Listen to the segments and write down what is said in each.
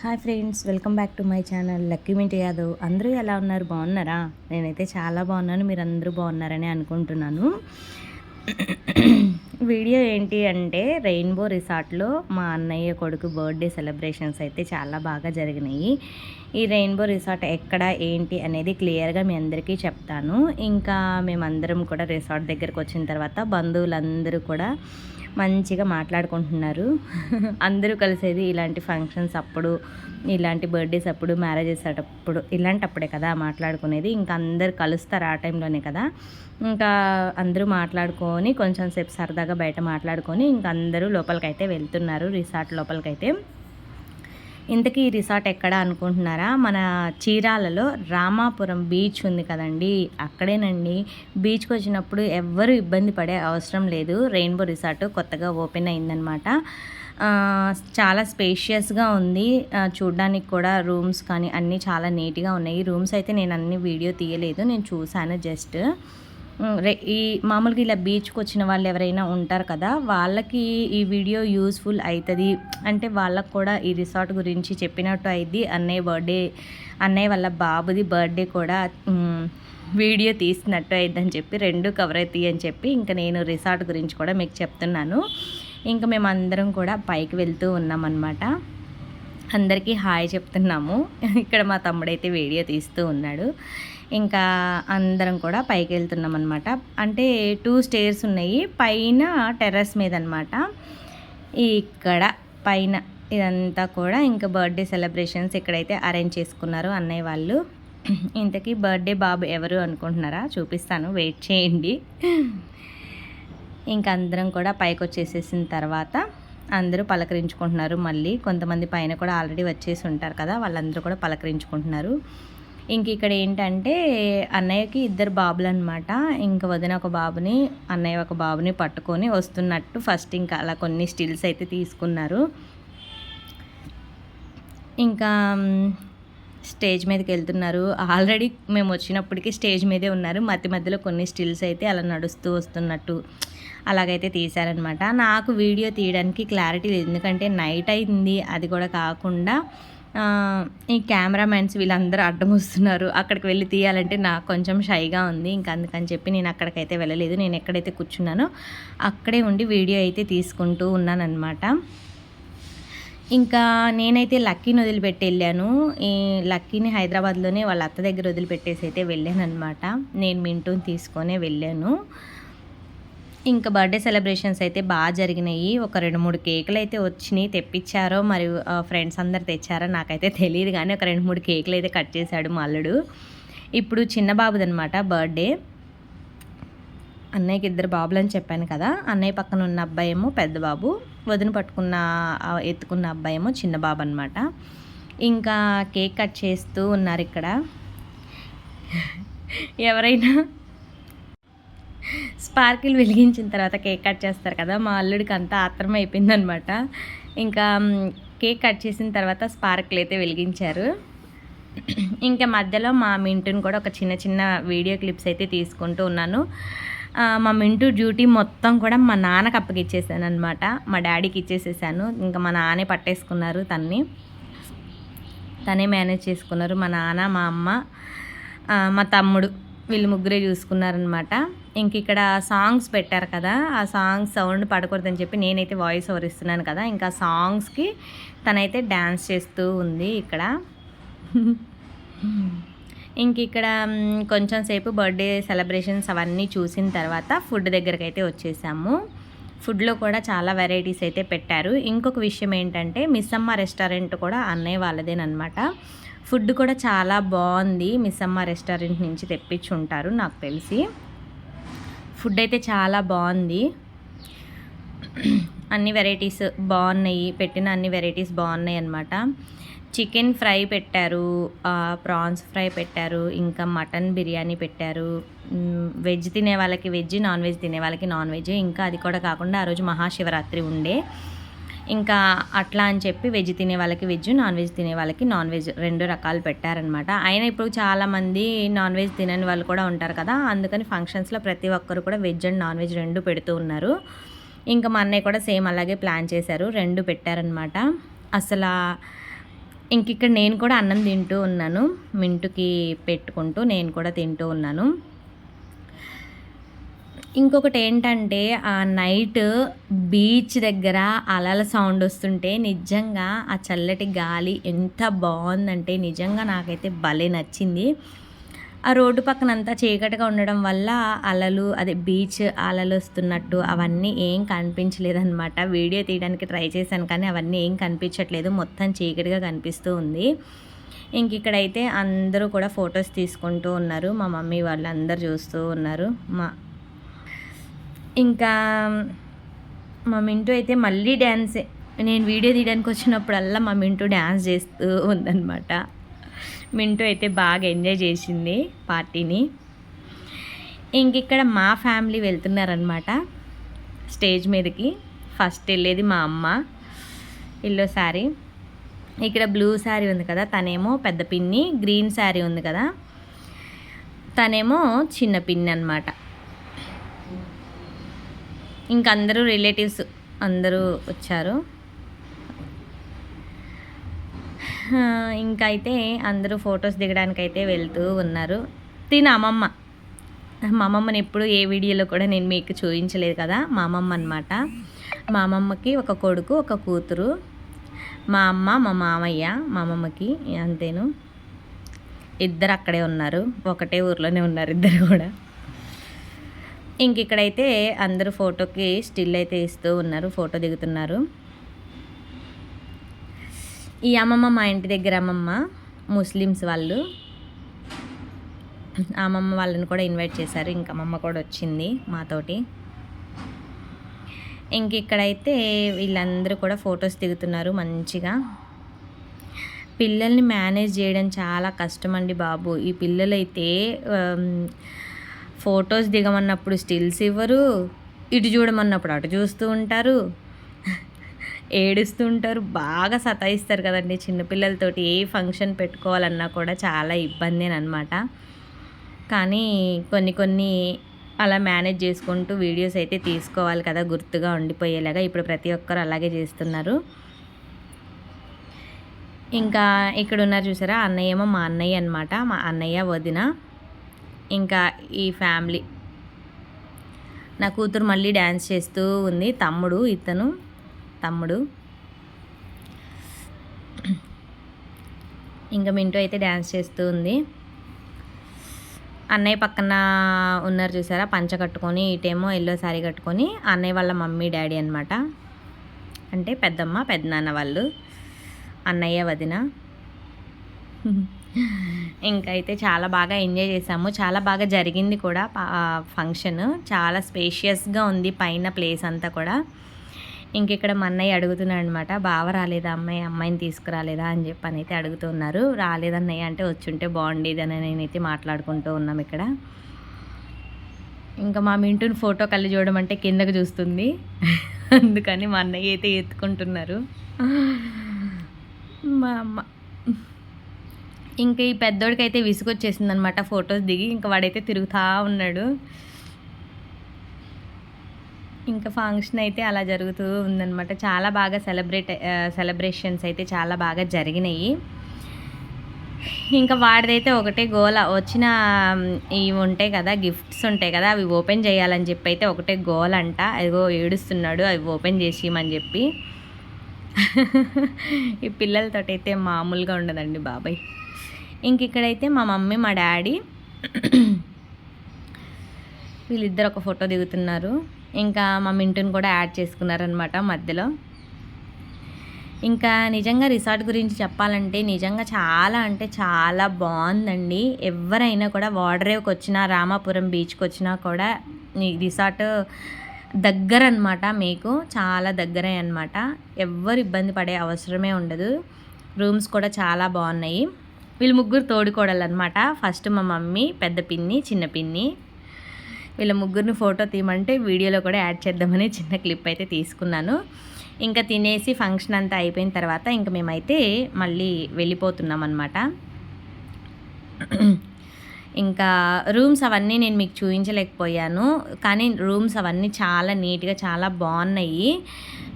Hi friends welcome back to my channel Lucky Minti Yadav. అందరూ ఎలా ఉన్నారు? బాగున్నారా? నేనైతే చాలా బాగున్నాను మీరు అందరూ బాగున్నారని అనుకుంటున్నాను. వీడియో ఏంటి అంటే రెయిన్బో రిసార్ట్లో మా అన్నయ్య కొడుకు బర్త్డే సెలబ్రేషన్స్ అయితే చాలా బాగా జరిగినాయి. ఈ రెయిన్బో రిసార్ట్ ఎక్కడ ఏంటి అనేది క్లియర్గా మీ అందరికీ చెప్తాను. ఇంకా మేమందరం కూడా రిసార్ట్ దగ్గరకు వచ్చిన తర్వాత బంధువులందరూ కూడా మంచిగా మాట్లాడుకుంటున్నారు. అందరూ కలిసేది ఇలాంటి ఫంక్షన్స్ అప్పుడు ఇలాంటి బర్త్డేస్ అప్పుడు మ్యారేజెస్ అప్పుడు ఇలాంటప్పుడే కదా మాట్లాడుకునేది. ఇంకా అందరు కలుస్తారు ఆ టైంలోనే కదా. ఇంకా అందరూ మాట్లాడుకొని కొంచెం సేపు సరదాగా బయట మాట్లాడుకొని ఇంకా అందరూ లోపలికైతే వెళ్తున్నారు రిసార్ట్ లోపలికైతే. ఇంతకీ ఈ రిసార్ట్ ఎక్కడ అనుకుంటున్నారా? మన చీరాలలో రామాపురం బీచ్ ఉంది కదండి. అక్కడేనండి. బీచ్కి వచ్చినప్పుడు ఎవ్వరూ ఇబ్బంది పడే అవసరం లేదు. రెయిన్బో రిసార్ట్ కొత్తగా ఓపెన్ అయిందనమాట. చాలా స్పేషియస్గా ఉంది. చూడ్డానికి కూడా రూమ్స్ కానీ అన్నీ చాలా నీట్గా ఉన్నాయి. రూమ్స్ అయితే నేను అన్ని వీడియో తీయలేదు. నేను చూశాను జస్ట్. ఈ మామూలుగా ఇలా బీచ్కి వచ్చిన వాళ్ళు ఎవరైనా ఉంటారు కదా వాళ్ళకి ఈ వీడియో యూస్ఫుల్ అవుతుంది అంటే వాళ్ళకు కూడా ఈ రిసార్ట్ గురించి చెప్పినట్టు అయింది అన్నయ్య బర్త్డే అన్నయ్య వాళ్ళ బాబుది బర్త్డే కూడా వీడియో తీసినట్టు అయిద్దని చెప్పి రెండు కవర్ అవుతాయి అని చెప్పి ఇంకా నేను రిసార్ట్ గురించి కూడా మీకు చెప్తున్నాను. ఇంకా మేము అందరం కూడా పైకి వెళ్తూ ఉన్నామన్నమాట. అందరికీ హాయ్ చెప్తున్నాము. ఇక్కడ మా తమ్ముడైతే వీడియో తీస్తూ ఉన్నాడు. ఇంకా అందరం కూడా పైకి వెళ్తున్నాం అనమాట అంటే టూ స్టేర్స్ ఉన్నాయి. పైన టెర్రస్ మీద అనమాట ఇక్కడ పైన ఇదంతా కూడా ఇంకా బర్త్డే సెలబ్రేషన్స్ ఇక్కడైతే అరేంజ్ చేసుకున్నారు అన్నయ్య వాళ్ళు. ఇంతకీ బర్త్డే బాబు ఎవరు అనుకుంటున్నారా? చూపిస్తాను. వెయిట్ చేయండి. ఇంకా అందరం కూడా పైకి వచ్చేసేసిన తర్వాత అందరూ పలకరించుకుంటున్నారు. మళ్ళీ కొంతమంది పైన కూడా ఆల్రెడీ వచ్చేసి ఉంటారు కదా వాళ్ళందరూ కూడా పలకరించుకుంటున్నారు. ఇంక ఇక్కడ ఏంటంటే అన్నయ్యకి ఇద్దరు బాబులు అనమాట ఇంకా వదిన ఒక బాబుని అన్నయ్య ఒక బాబుని పట్టుకొని వస్తున్నట్టు ఫస్ట్ ఇంకా అలా కొన్ని స్టిల్స్ అయితే తీసుకున్నారు. ఇంకా స్టేజ్ మీదకి వెళ్తున్నారు. ఆల్రెడీ మేము వచ్చినప్పటికీ స్టేజ్ మీదే ఉన్నారు. మధ్య మధ్యలో కొన్ని స్టిల్స్ అయితే అలా నడుస్తూ వస్తున్నట్టు అలాగైతే తీశారనమాట. నాకు వీడియో తీయడానికి క్లారిటీ లేదు. ఎందుకంటే నైట్ అయింది. అది కూడా కాకుండా ఈ కెమెరామెన్స్ వీళ్ళందరూ అడ్డం వస్తున్నారు. అక్కడికి వెళ్ళి తీయాలంటే నాకు కొంచెం షైగా ఉంది. ఇంకా అందుకని చెప్పి నేను అక్కడికైతే వెళ్ళలేదు. నేను ఎక్కడైతే కూర్చున్నానో అక్కడే ఉండి వీడియో అయితే తీసుకుంటూ ఉన్నానన్నమాట ఇంకా నేనైతే లక్కీని వదిలిపెట్టి వెళ్ళాను. ఈ లక్కీని హైదరాబాద్లోనే వాళ్ళ అత్త దగ్గర వదిలిపెట్టేసి అయితే వెళ్ళాను అనమాట నేను మింటూని తీసుకొనే వెళ్ళాను. ఇంకా బర్త్డే సెలబ్రేషన్స్ అయితే బాగా జరిగినాయి. ఒక రెండు మూడు కేకులు అయితే వచ్చినాయి తెప్పించారో మరియు ఫ్రెండ్స్ అందరు తెచ్చారో నాకైతే తెలియదు కానీ ఒక రెండు మూడు కేకులు అయితే కట్ చేశాడు మా అల్లుడు. ఇప్పుడు చిన్న బాబుదనమాట బర్త్డే. అన్నయ్యకి ఇద్దరు బాబులు అని చెప్పాను కదా అన్నయ్య పక్కన ఉన్న అబ్బాయి ఏమో పెద్ద బాబు వదిన పట్టుకున్న ఎత్తుకున్న అబ్బాయి ఏమో చిన్న బాబు అనమాట ఇంకా కేక్ కట్ చేస్తూ ఉన్నారు ఇక్కడ. ఎవరైనా స్పార్కిల్ వెలిగించిన తర్వాత కేక్ కట్ చేస్తారు కదా మా అల్లుడికి అంతా ఆత్రం అయిపోయిందనమాట ఇంకా కేక్ కట్ చేసిన తర్వాత స్పార్కిల్ అయితే వెలిగించారు. ఇంకా మధ్యలో మా మింటుని కూడా ఒక చిన్న చిన్న వీడియో క్లిప్స్ అయితే తీసుకుంటూ ఉన్నాను. మా మింటూ డ్యూటీ మొత్తం కూడా మా నాన్నకు అప్పగిచ్చేసాను అనమాట మా డాడీకి ఇచ్చేసేసాను. ఇంకా మా నాన్నే పట్టేసుకున్నారు తన్ని. తనే మేనేజ్ చేసుకున్నారు మా నాన్న మా అమ్మ మా తమ్ముడు. వీళ్ళు ముగ్గురే చూసుకున్నారనమాట ఇంక ఇక్కడ సాంగ్స్ పెట్టారు కదా ఆ సాంగ్స్ సౌండ్ పడకూడదని చెప్పి నేనైతే వాయిస్ ఓవర్ ఇస్తున్నాను కదా ఇంకా సాంగ్స్కి తనైతే డ్యాన్స్ చేస్తూ ఉంది ఇక్కడ. ఇంక ఇక్కడ కొంచెం సేపు బర్త్డే సెలబ్రేషన్స్ అవన్నీ చూసిన తర్వాత ఫుడ్ దగ్గరికి అయితే వచ్చేసాము ఫుడ్లో కూడా చాలా వెరైటీస్ అయితే పెట్టారు. ఇంకొక విషయం ఏంటంటే మిస్సమ్మ రెస్టారెంట్ కూడా అన్నయ్య వాళ్ళదేనమాట ఫుడ్ కూడా చాలా బాగుంది. మిస్సమ్మ రెస్టారెంట్ నుంచి తెప్పించి ఉంటారు నాకు తెలిసి. ఫుడ్ అయితే చాలా బాగుంది. అన్ని వెరైటీస్ బాగున్నాయి. పెట్టిన అన్ని వెరైటీస్ బాగున్నాయి అనమాట చికెన్ ఫ్రై పెట్టారు ప్రాన్స్ ఫ్రై పెట్టారు ఇంకా మటన్ బిర్యానీ పెట్టారు. వెజ్ తినే వాళ్ళకి వెజ్ నాన్ వెజ్ తినే వాళ్ళకి నాన్ వెజ్. ఇంకా అది కూడా కాకుండా ఆ రోజు మహాశివరాత్రి ఉండే. ఇంకా అట్లా అని చెప్పి వెజ్ తినే వాళ్ళకి వెజ్ నాన్ వెజ్ తినే వాళ్ళకి నాన్ వెజ్ రెండు రకాలు పెట్టారనమాట అయినా ఇప్పుడు చాలామంది నాన్ వెజ్ తినని వాళ్ళు కూడా ఉంటారు కదా అందుకని ఫంక్షన్స్లో ప్రతి ఒక్కరు కూడా వెజ్ అండ్ నాన్ వెజ్ రెండు పెడుతూ ఉన్నారు. ఇంకా మా అన్నయ్య కూడా సేమ్ అలాగే ప్లాన్ చేశారు రెండు పెట్టారనమాట అసలు ఇంక ఇక్కడ నేను కూడా అన్నం తింటూ ఉన్నాను మింటుకి పెట్టుకుంటూ నేను కూడా తింటూ ఉన్నాను. ఇంకొకటి ఏంటంటే ఆ నైట్ బీచ్ దగ్గర అలల సౌండ్ వస్తుంటే నిజంగా ఆ చల్లటి గాలి ఎంత బాగుందంటే నిజంగా నాకైతే భలే నచ్చింది. ఆ రోడ్డు పక్కన అంతా చీకటిగా ఉండడం వల్ల అలలు అదే బీచ్ అలలు వస్తున్నట్టు అవన్నీ ఏం కనిపించలేదన్నమాట. వీడియో తీయడానికి ట్రై చేశాను కానీ అవన్నీ ఏం కనిపించట్లేదు. మొత్తం చీకటిగా కనిపిస్తూ ఉంది. ఇంక ఇక్కడైతే అందరూ కూడా ఫొటోస్ తీసుకుంటూ ఉన్నారు. మా మమ్మీ వాళ్ళు చూస్తూ ఉన్నారు. మా ఇంకా మా మింటూ అయితే మళ్ళీ డ్యాన్సే నేను వీడియో తీయడానికి వచ్చినప్పుడల్లా మా మింటూ డ్యాన్స్ చేస్తూ ఉందన్నమాట. మింటూ అయితే బాగా ఎంజాయ్ చేసింది పార్టీని. ఇంక ఇక్కడ మా ఫ్యామిలీ వెళ్తున్నారనమాట స్టేజ్ మీదకి. ఫస్ట్ వెళ్ళేది మా అమ్మ ఇల్లో శారీ. ఇక్కడ బ్లూ శారీ ఉంది కదా తనేమో పెద్ద పిన్ని గ్రీన్ శారీ ఉంది కదా. తనేమో చిన్న పిన్ని అనమాట ఇంక అందరూ రిలేటివ్స్ అందరూ వచ్చారు. ఇంకా అయితే అందరూ ఫొటోస్ దిగడానికి అయితే వెళ్తూ ఉన్నారు. తిన అమ్మమ్మ. మా అమ్మమ్మని ఎప్పుడు ఏ వీడియోలో కూడా నేను మీకు చూపించలేదు కదా మా అమ్మమ్మ అనమాట మా అమ్మమ్మకి ఒక కొడుకు ఒక కూతురు మా అమ్మ మా మామయ్య మా అమ్మమ్మకి అంతేను. ఇద్దరు అక్కడే ఉన్నారు. ఒకటే ఊర్లోనే ఉన్నారు ఇద్దరు కూడా. ఇంక ఇక్కడైతే అందరూ ఫోటోకి స్టిల్ అయితే ఇస్తూ ఉన్నారు ఫోటో దిగుతున్నారు. ఈ అమ్మమ్మ మా ఇంటి దగ్గర అమ్మమ్మ ముస్లిమ్స్ వాళ్ళు. అమ్మమ్మ వాళ్ళని కూడా ఇన్వైట్ చేశారు ఇంక అమ్మమ్మ కూడా వచ్చింది మాతోటి. ఇంక ఇక్కడైతే వీళ్ళందరూ కూడా ఫొటోస్ దిగుతున్నారు మంచిగా. పిల్లల్ని మేనేజ్ చేయడం చాలా కష్టం అండి బాబు. ఈ పిల్లలైతే ఫొటోస్ దిగమన్నప్పుడు స్టిల్స్ ఇవ్వరు ఇటు చూడమన్నప్పుడు అటు చూస్తూ ఉంటారు. ఏడుస్తూ ఉంటారు. బాగా సతాయిస్తారు కదండి చిన్నపిల్లలతోటి ఏ ఫంక్షన్ పెట్టుకోవాలన్నా కూడా చాలా ఇబ్బంది అనమాట కానీ కొన్ని కొన్ని అలా మేనేజ్ చేసుకుంటూ వీడియోస్ అయితే తీసుకోవాలి కదా గుర్తుగా ఉండిపోయేలాగా. ఇప్పుడు ప్రతి ఒక్కరు అలాగే చేస్తున్నారు. ఇంకా ఇక్కడ ఉన్నారు చూసారా? అన్నయ్య ఏమో మా అన్నయ్య అనమాట మా అన్నయ్య వదిన. ఇంకా ఈ ఫ్యామిలీ. నా కూతురు మళ్ళీ డ్యాన్స్ చేస్తూ ఉంది. తమ్ముడు ఇతను తమ్ముడు. ఇంకా మింటూ అయితే డ్యాన్స్ చేస్తూ ఉంది. అన్నయ్య పక్కన ఉన్నారు చూసారా? పంచ కట్టుకొని ఇటేమో ఎల్లో శారీ కట్టుకొని అన్నయ్య వాళ్ళ మమ్మీ డాడీ అనమాట అంటే పెద్దమ్మ పెద్దనాన్న వాళ్ళు. అన్నయ్య వదిన. ఇంకైతే చాలా బాగా ఎంజాయ్ చేసాము. చాలా బాగా జరిగింది కూడా ఫంక్షన్. చాలా స్పేషియస్గా ఉంది పైన ప్లేస్ అంతా కూడా. ఇంక ఇక్కడ మా అన్నయ్య అడుగుతున్నాడు అనమాట బావ రాలేదా అమ్మాయి? అమ్మాయిని తీసుకురాలేదా? అని చెప్పి అని అయితే అడుగుతున్నారు. రాలేదన్నయ్య అంటే వచ్చుంటే బాగుండేది అని నేనైతే మాట్లాడుకుంటూ ఉన్నాం ఇక్కడ. ఇంకా మా మింటుని ఫోటో కళ్ళు చూడడం అంటే కిందకు చూస్తుంది. అందుకని మా అన్నయ్య అయితే ఎత్తుకుంటున్నారు. మా అమ్మ. ఇంకా ఈ పెద్దోడికి అయితే విసుగొచ్చేసింది అనమాట ఫొటోస్ దిగి ఇంకా వాడైతే తిరుగుతూ ఉన్నాడు. ఇంకా ఫంక్షన్ అయితే అలా జరుగుతూ ఉందనమాట. చాలా బాగా సెలబ్రేట్ సెలబ్రేషన్స్ అయితే చాలా బాగా జరిగినాయి. ఇంకా వాడిదైతే ఒకటే గోల వచ్చిన ఇవి ఉంటాయి కదా గిఫ్ట్స్ ఉంటాయి కదా అవి ఓపెన్ చేయాలని చెప్పి అయితే ఒకటే గోల్ అంట అదిగో ఏడుస్తున్నాడు అవి ఓపెన్ చేసిమని చెప్పి. ఈ పిల్లలతోటైతే మామూలుగా ఉండదండి బాబాయ్. ఇంక ఇక్కడైతే మా మమ్మీ మా డాడీ వీళ్ళిద్దరు ఒక ఫోటో దిగుతున్నారు. ఇంకా మా మింటుని కూడా యాడ్ చేసుకున్నారనమాట మధ్యలో. ఇంకా నిజంగా రిసార్ట్ గురించి చెప్పాలంటే నిజంగా చాలా అంటే చాలా బాగుందండి. ఎవరైనా కూడా వాడరేవ్కి వచ్చినా రామాపురం బీచ్కి వచ్చినా కూడా ఈ రిసార్ట్ దగ్గర అనమాట మీకు చాలా దగ్గరే అనమాట ఎవ్వరు ఇబ్బంది పడే అవసరమే ఉండదు. రూమ్స్ కూడా చాలా బాగున్నాయి. వీళ్ళు ముగ్గురు తోడుకోడలు అనమాట ఫస్ట్ మా మమ్మీ పెద్ద పిన్ని చిన్న పిన్ని. వీళ్ళ ముగ్గురిని ఫోటో తీయమంటే వీడియోలో కూడా యాడ్ చేద్దామని చిన్న క్లిప్ అయితే తీసుకున్నాను. ఇంకా తినేసి ఫంక్షన్ అంతా అయిపోయిన తర్వాత ఇంకా మేమైతే మళ్ళీ వెళ్ళిపోతున్నాం అనమాట ఇంకా రూమ్స్ అవన్నీ నేను మీకు చూపించలేకపోయాను కానీ రూమ్స్ అవన్నీ చాలా నీట్గా చాలా బాగున్నాయి.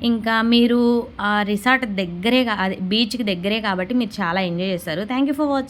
ఇంకా మీరు ఆ రిసార్ట్ దగ్గరే కా- అదే బీచ్కి దగ్గరే కాబట్టి మీరు చాలా ఎంజాయ్ చేస్తారు. Thank you for watching